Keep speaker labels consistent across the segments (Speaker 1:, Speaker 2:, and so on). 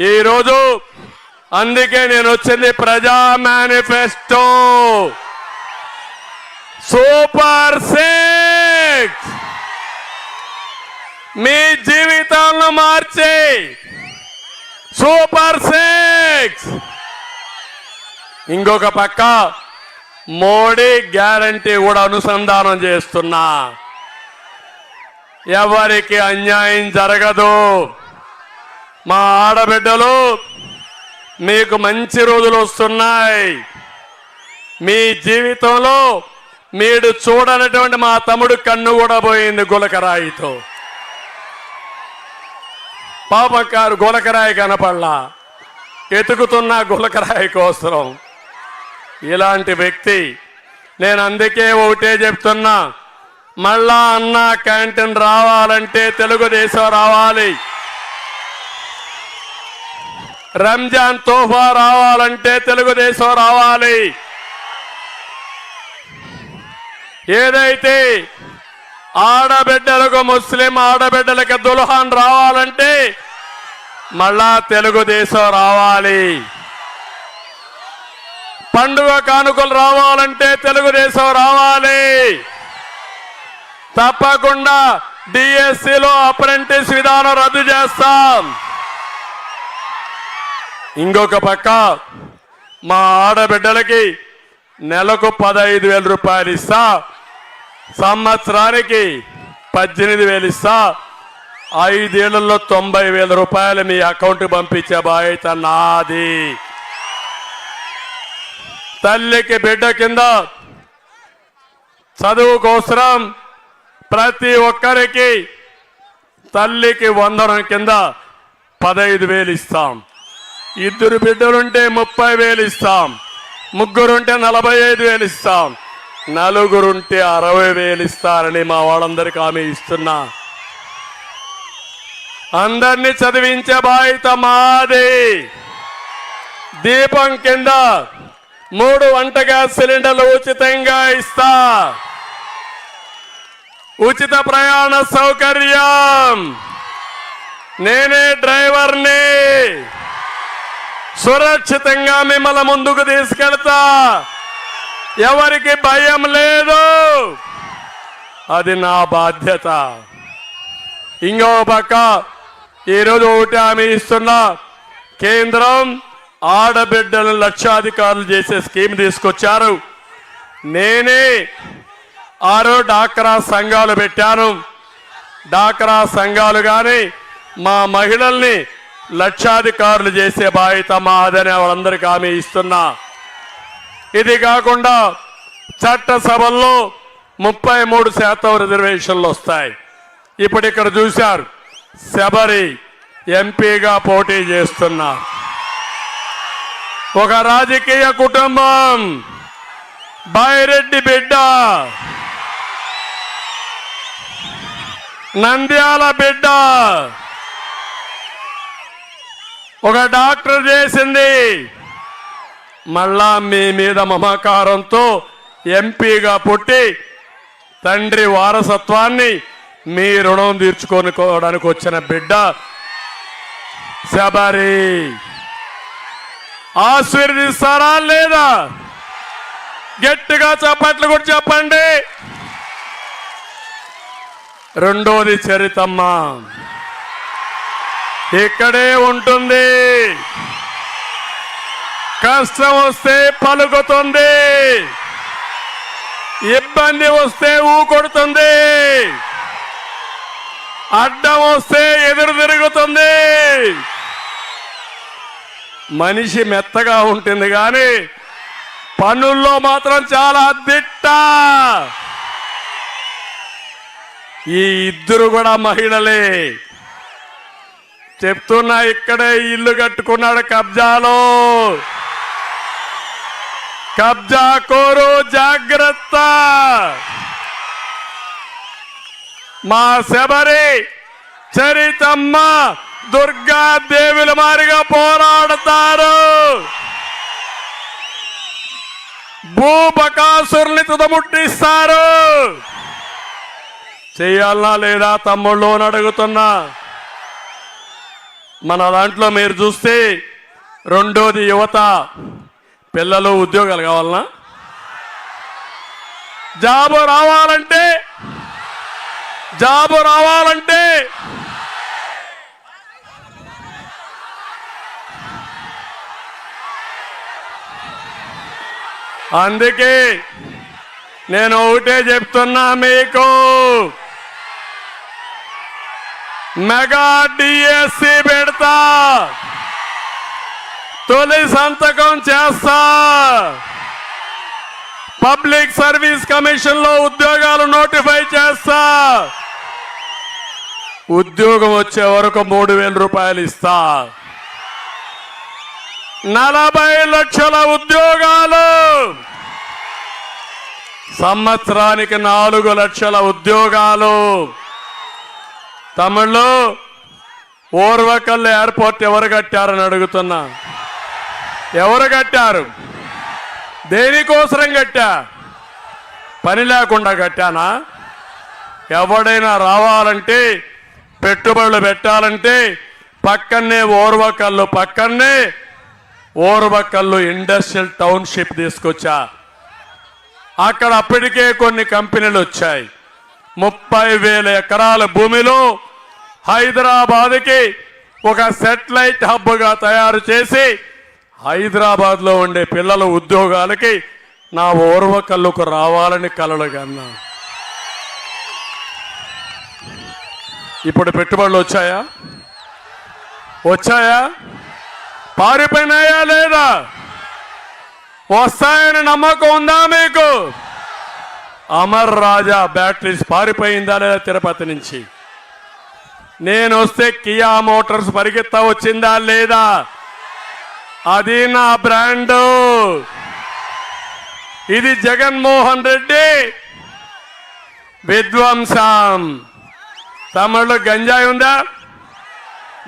Speaker 1: ఈరోజు అందుకే నేను వచ్చింది ప్రజా మేనిఫెస్టో. Super six. మీ జీవితాలను మార్చే. Super six. ఇంకొక పక్క మోడీ గ్యారంటీ కూడా అనుసంధానం చేస్తున్నా. ఎవరికి అన్యాయం జరగదు. మా ఆడబిడ్డలు మీకు మంచి రోజులు వస్తున్నాయి. మీ జీవితంలో మీరు చూడనటువంటి మా తమ్ముడు కన్ను కూడా పోయింది గులకరాయితో. పాపకారు గులకరాయి కనపడలా. ఎతుకుతున్న గులకరాయి కోసం. ఇలాంటి వ్యక్తి నేను అందుకే ఒకటే చెప్తున్నా. మళ్ళా అన్న క్యాంటీన్ రావాలంటే తెలుగుదేశం రావాలి. రంజాన్ తోఫా రావాలంటే తెలుగుదేశం రావాలి. ఏదైతే ఆడబిడ్డలకు ముస్లిం ఆడబిడ్డలకు దుల్హాన్ రావాలంటే మళ్ళా తెలుగుదేశం రావాలి. పండుగ కానుకలు రావాలంటే తెలుగుదేశం రావాలి. తప్పకుండా డిఎస్సిలో అప్రెంటిస్ విధానం రద్దు చేస్తాం. ఇంకొక పక్క మా ఆడబిడ్డలకి నెలకు పదహైదు వేల రూపాయలు ఇస్తా సంవత్సరానికి పద్దెనిమిది వేలు ఇస్తా ఐదేళ్ళలో తొంభై వేల రూపాయలు మీ అకౌంట్ పంపించే బాధ్యత నాది. తల్లికి బిడ్డ కింద చదువు కోసం ప్రతి ఒక్కరికి తల్లికి వందనం కింద పదహైదు వేలు ఇస్తాం. ఇద్దరు బిడ్డలుంటే ముప్పై వేలు ఇస్తాం. ముగ్గురుంటే నలభై ఐదు వేలు ఇస్తాం. నలుగురుంటే అరవై వేలు ఇస్తారని మా వాళ్ళందరికీ ఆమె ఇస్తున్నా. అందరినీ చదివించే బాధ్యత మాది. దీపం కింద మూడు వంట గ్యాస్ సిలిండర్లు ఉచితంగా ఇస్తా. ఉచిత ప్రయాణ సౌకర్యం. నేనే డ్రైవర్ని. సురక్షితంగా మిమ్మల్ని ముందుకు తీసుకెళ్తా. ఎవరికి భయం లేదు. అది నా బాధ్యత. ఇంకో పక్క ఈరోజు ఒకటి హామీ ఇస్తున్న కేంద్రం ఆడబిడ్డలను లక్షాధికారులు చేసే స్కీమ్ తీసుకొచ్చారు. నేనే ఆరో డాక్రా సంఘాలు పెట్టాను. డాక్రా సంఘాలు కానీ మా మహిళల్ని లక్షాధికారులు చేసే బాధ్యత మాదని వాళ్ళందరికీ హామీ ఇస్తున్నా. ఇది కాకుండా చట్టసభల్లో ముప్పై మూడు శాతం రిజర్వేషన్లు వస్తాయి. ఇప్పుడు ఇక్కడ చూశారు శబరి ఎంపీగా పోటీ చేస్తున్నా ఒక రాజకీయ కుటుంబం బాయిరెడ్డి బిడ్డ నంద్యాల బిడ్డ ఒక డాక్టర్ చేసింది. మళ్ళా మీ మీద మమకారంతో ఎంపీగా పుట్టి తండ్రి వారసత్వాన్ని మీ రుణం తీర్చుకోనుకోవడానికి వచ్చిన బిడ్డ శబరి. ఆశీర్దిస్తారా లేదా? గట్టిగా చప్పట్లు కూడా చెప్పండి. రెండోది చరితమ్మ. ఇక్కడే ఉంటుంది. కష్టం వస్తే పలుకుతుంది. ఇబ్బంది వస్తే ఊకొడుతుంది అడ్డం వస్తే ఎదురు తిరుగుతుంది. మనిషి మెత్తగా ఉంటుంది కానీ పనుల్లో మాత్రం చాలా దిట్ట. ఈ ఇద్దరు కూడా మహిళలే. చెప్తున్నా ఇక్కడే ఇల్లు కట్టుకున్నాడు కబ్జాలో. కబ్జా కోరు జాగ్రత్త. మా శబరి చరితమ్మ దుర్గా దేవుల మారిగా పోరాడతారు. భూపకాసురుని తుదముట్టిస్తారు. చేయాలనా లేదా తమ్ముళ్ళు అని అడుగుతున్నా. మన దాంట్లో మీరు చూస్తే రెండోది యువత పిల్లలు ఉద్యోగాలు కావాలనా? జాబు రావాలంటే జాబు రావాలంటే అందుకే నేను ఒకటే చెప్తున్నా మీకు. మెగా డిఎస్సి పెడతా. తొలి సంతకం చేస్తా. పబ్లిక్ సర్వీస్ కమిషన్లో ఉద్యోగాలు నోటిఫై చేస్తా. ఉద్యోగం వచ్చే వరకు మూడు వేల రూపాయలు ఇస్తా. నలభై లక్షల ఉద్యోగాలు. సంవత్సరానికి నాలుగు లక్షల ఉద్యోగాలు. తమిళ్ళో ఓర్వకల్ ఎయిర్పోర్ట్ ఎవరు కట్టారని అడుగుతున్నా. ఎవరు కట్టారు? దేనికోసరం కట్టా? పని లేకుండా కట్టానా? ఎవడైనా రావాలంటే పెట్టుబడులు పెట్టాలంటే పక్కనే ఓర్వకల్లు పక్కనే ఓర్వకల్లు ఇండస్ట్రియల్ టౌన్షిప్ తీసుకొచ్చా. అక్కడ అప్పటికే కొన్ని కంపెనీలు వచ్చాయి. ముప్పై వేల ఎకరాల భూమిలో హైదరాబాద్కి ఒక సెటిలైట్ హబ్గా తయారు చేసి హైదరాబాద్లో ఉండే పిల్లల ఉద్యోగాలకి నా ఓర్వకల్లుకు రావాలని కలలు కన్నా. ఇప్పుడు పెట్టుబడులు వచ్చాయా? వచ్చాయా? పారిపోయినాయా లేదా? వస్తాయని నమ్మకం ఉందా మీకు? అమర్ రాజా బ్యాటరీస్ పారిపోయిందా లేదా తిరుపతి నుంచి? నేను వస్తే కియా మోటార్స్ పరిగెత్తా వచ్చిందా లేదా? అది నా బ్రాండు. ఇది జగన్మోహన్ రెడ్డి. విధ్వంసం. తమిళలో గంజాయి ఉందా?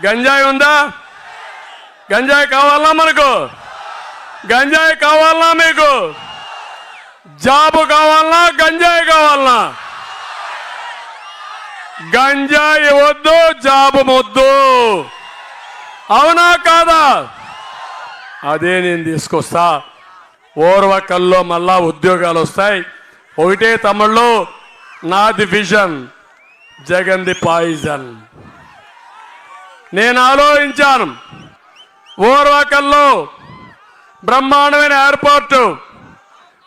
Speaker 1: గంజాయి ఉందా? గంజాయి కావాలా మనకు? గంజాయి కావాలా మీకు? జాబు కావాలనా గంజాయి కావాలనా గంజాయి వద్దు జాబు వద్దు అవునా కాదా? అదే నేను తీసుకొస్తా. ఓర్వకల్లో మళ్ళా ఉద్యోగాలు వస్తాయి. ఒకటే తమిళ్ళు నాది విజన్ జగన్ది పాయిజన్. నేను ఆలోచించాను. ఓర్వకల్లో బ్రహ్మాండమైన ఎయిర్పోర్టు.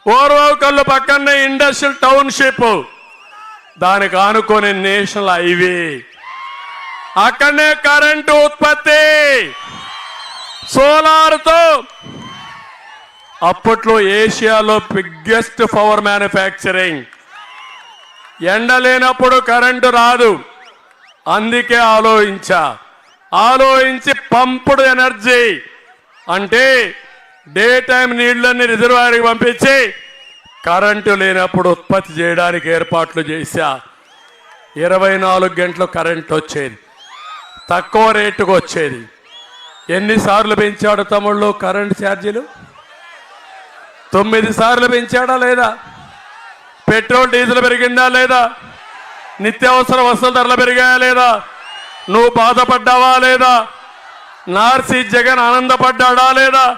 Speaker 1: ఓర్వకల్లు పక్కనే ఇండస్ట్రియల్ టౌన్షిప్. దానికి ఆనుకొని నేషనల్ హైవే. అక్కడనే కరెంటు ఉత్పత్తి. సోలార్తో. అప్పట్లో ఏషియాలో బిగ్గెస్ట్ పవర్ మ్యానుఫ్యాక్చరింగ్. ఎండ లేనప్పుడు కరెంటు రాదు. అందుకే ఆలోచించా. ఆలోచించి పంపుడు ఎనర్జీ. అంటే డే టైం నీళ్ళన్నీ రిజర్వాయర్కి పంపించి కరెంటు లేనప్పుడు ఉత్పత్తి చేయడానికి ఏర్పాట్లు చేశా. ఇరవై నాలుగు గంటలు కరెంట్ వచ్చేది. తక్కువ రేటుకు వచ్చేది. ఎన్నిసార్లు పెంచాడు తమ్ముళ్ళు కరెంట్ ఛార్జీలు? తొమ్మిది సార్లు పెంచాడా లేదా? పెట్రోల్ డీజిల్ పెరిగిందా లేదా? నిత్యావసర వస్తువుల ధరలు పెరిగాయా లేదా? నువ్వు బాధపడ్డావా లేదా? నార్సీ జగన్ ఆనందపడ్డాడా లేదా?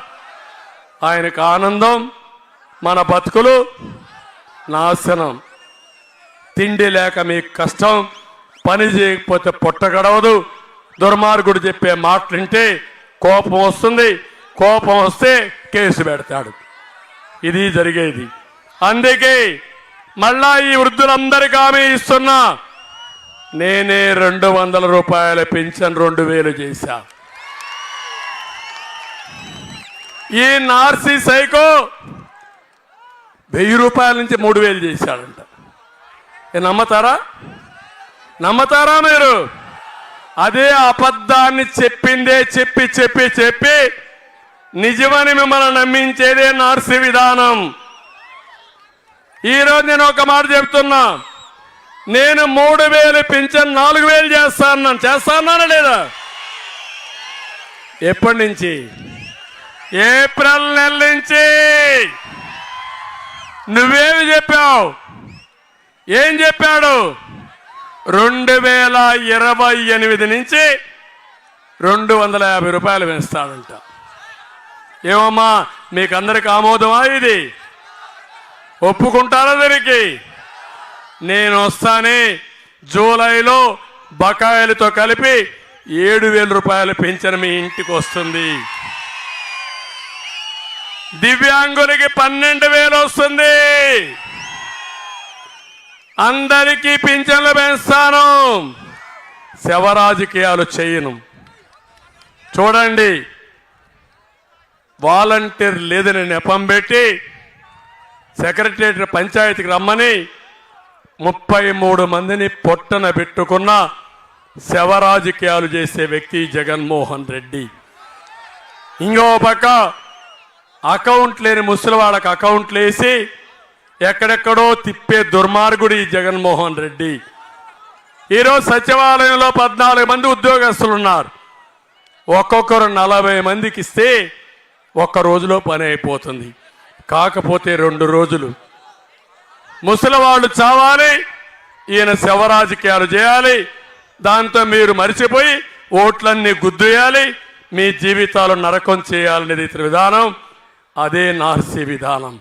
Speaker 1: ఆయనకు ఆనందం మన బతుకులు నాశనం. తిండి లేక మీకు కష్టం పని చేయకపోతే పొట్ట గడవదు. దుర్మార్గుడు చెప్పే మాటలుంటే కోపం వస్తుంది. కోపం వస్తే కేసు పెడతాడు. ఇది జరిగేది. అందుకే మళ్ళా ఈ వృద్ధులందరికీ ఆమె ఇస్తున్నా. నేనే రెండు వందల రూపాయల పెన్షన్ రెండు వేలు చేశాను ఈ నార్సీ సైకో వెయ్యి రూపాయల నుంచి మూడు వేలు చేశాడంట. నమ్మతారా? నమ్మతారా మీరు? అదే అబద్ధాన్ని చెప్పిందే చెప్పి చెప్పి చెప్పి నిజమని మిమ్మల్ని నమ్మించేదే నార్సీ విధానం. ఈరోజు నేను ఒక మాట చెప్తున్నా. నేను మూడు వేలు పింఛన్ నాలుగు వేలు చేస్తాను చేస్తానా లేదా? ఎప్పటి నుంచి? ఏప్రిల్ నెల నుంచి నువ్వేమి చెప్పావు? ఏం చెప్పాడు? రెండు వేల ఇరవై ఎనిమిది నుంచి రెండు వందల యాభై రూపాయలు వేస్తాడంట. ఏమమ్మా మీకు అందరికి ఆమోదమా ఇది? ఒప్పుకుంటారా దీనికి? నేను వస్తానే జూలైలో బకాయిలతో కలిపి ఏడు వేల రూపాయలు పెంచిన మీ ఇంటికి వస్తుంది. దివ్యాంగులకి పన్నెండు వేలు వస్తుంది. అందరికీ పింఛన్లు పెంచుతాను. శవ రాజకీయాలు చేయను. చూడండి వాలంటీర్ లేదని నెపం పెట్టి సెక్రటరియట్ పంచాయతీకి రమ్మని ముప్పై మూడు మందిని పొట్టన పెట్టుకున్న శవ రాజకీయాలు చేసే వ్యక్తి జగన్మోహన్ రెడ్డి. ఇంకో పక్క అకౌంట్ లేని ముసలివాళ్ళకి అకౌంట్లు వేసి ఎక్కడెక్కడో తిప్పే దుర్మార్గుడు ఈ జగన్మోహన్ రెడ్డి. ఈరోజు సచివాలయంలో పద్నాలుగు మంది ఉద్యోగస్తులు ఉన్నారు ఒక్కొక్కరు నలభై మందికి ఇస్తే ఒక్క రోజులో పని అయిపోతుంది. కాకపోతే రెండు రోజులు. ముసలివాళ్ళు చావాలి ఈయన శవ రాజకీయాలు చేయాలి దాంతో మీరు మరిచిపోయి ఓట్లన్నీ గుద్దేయాలి మీ జీవితాలు నరకం చేయాలనేది ఇతర విధానం. అదే నార్సీ విధానం